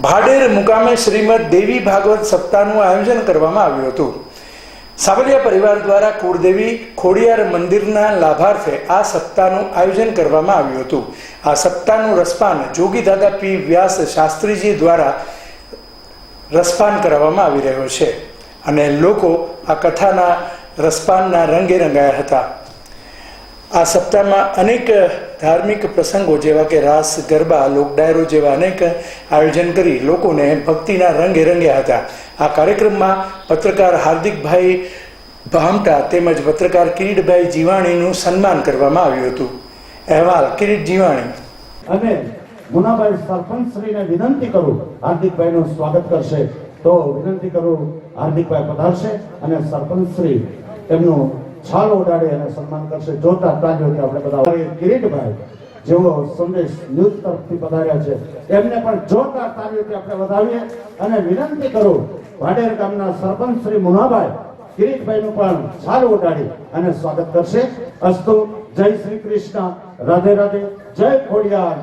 ભાડેર મુકામે શ્રીમદ દેવી ભાગવત સપ્તાહનું આયોજન કરવામાં આવ્યું હતું. સાવલિયા પરિવાર દ્વારા કુળદેવી ખોડિયાર મંદિરના લાભાર્થે આ સપ્તાહનું આયોજન કરવામાં આવ્યું હતું. આ સપ્તાહનું રસપાન જોગી દાદા પી વ્યાસ શાસ્ત્રીજી દ્વારા રસપાન કરવામાં આવી રહ્યો છે અને લોકો આ કથાના રસપાનના રંગે રંગાયા હતા. આ સપ્તાહમાં અનેક ધાર્મિક પ્રસંગો જેવા કે રાસ, ગરબા, લોકડાયરો જેવા અનેક આયોજન કરી લોકોને ભક્તિના રંગે રંગ્યા હતા. આ કાર્યક્રમમાં પત્રકાર હાર્દિકભાઈ ભામટા તેમજ પત્રકાર કિરીટભાઈ જીવાણીનું સન્માન કરવામાં આવ્યું હતું. અહેવાલ, કિરીટ જીવાણી. અને ગુનાભાઈ સરપંચ શ્રીને વિનંતી કરું, હાર્દિકભાઈનું સ્વાગત કરશે. તો વિનંતી કરું, હાર્દિકભાઈ પધારશે અને સરપંચ શ્રી એમનું છાલ ઉડાડી અને સન્માન કરશે. જોતા તાલીઓથી આપણે બધા કિરીટભાઈ જેવો સંદેશ ન્યૂઝ તરફથી પધાર્યા છે. એમને પણ જોતા તાજો કે આપણે વધાવીએ અને વિનંતી કરું, વાડેર ગામના સરપંચ શ્રી મુનાભાઈ કિરીટભાઈનું પણ છાલ ઉડાડી અને સ્વાગત કરશે. અસ્તુ, જય શ્રી કૃષ્ણ. રાધે રાધે. જય ખોડિયાર.